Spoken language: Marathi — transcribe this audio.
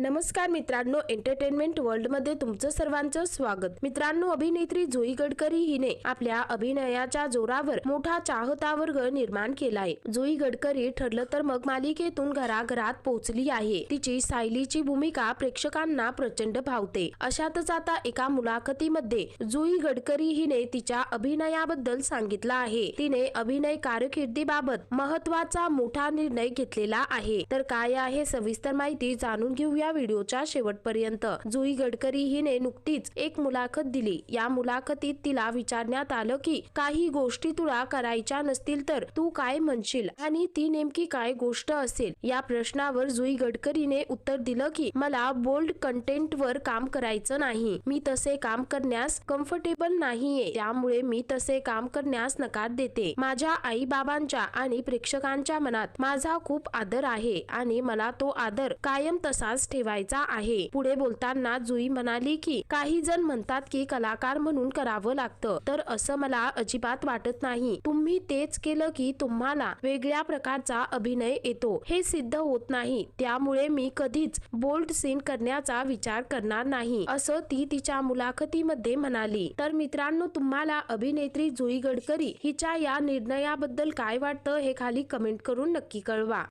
नमस्कार मित्रांनो एंटरटेनमेंट वर्ल्डमध्ये तुमचं सर्वांचं स्वागत. मित्रांनो अभिनेत्री जुई गडकरी हिने आपल्या अभिनयाच्या जोरावर मोठा चाहता वर्ग निर्माण केलाय जुई गडकरी ठरलं तर मग मालिकेतून घराघरात पोहोचली आहे. तिची सायलीची भूमिका प्रेक्षकांना प्रचंड भावते. अशातच आता एका मुलाखतीमध्ये जुई गडकरी हिने तिच्या अभिनयाबद्दल सांगितलं आहे. तिने अभिनय कारकिर्दीबाबत महत्त्वाचा मोठा निर्णय घेतलेला आहे. तर काय आहे सविस्तर माहिती जाणून घेऊया. व्हिडिओच्या शेवटपर्यंत. जुई गडकरी हिने नुकतीच एक मुलाखत दिली. या मुलाखतीत तिला विचारण्यात आलं की काही गोष्टी तुला करायच्या नसतील तर तू काय म्हणशील? आणि ती नेमकी काय गोष्ट असेल? या प्रश्नावर जुई गडकरीने उत्तर दिलं की मला बोल्ड कंटेंट वर काम करायचं नाही. मी तसे काम करण्यास कम्फर्टेबल नाहीये. त्यामुळे मी तसे काम करण्यास नकार देते. माझ्या आई बाबांच्या आणि प्रेक्षकांच्या मनात माझा खूप आदर आहे आणि मला तो आदर कायम तसाच ठेवायचा आहे. पुढे बोलताना जुई म्हणाली की काही जण म्हणतात की कलाकार म्हणून करावं लागतं. तर असं मला अजिबात वाटत नाही. तुम्ही तेच केलं की तुम्हाला वेगळ्या प्रकारचा अभिनय येतो. हे सिद्ध होत नाही. त्यामुळे मी कधीच बोल्ड सीन करण्याचा विचार करणार नाही. असं ती तिच्या मुलाखतीमध्ये म्हणाली. तर मित्रांनो तुम्हाला अभिनेत्री जुई गडकरी हिच्या या निर्णयाबद्दल काय वाटतं हे खाली कमेंट करून नक्की कळवा.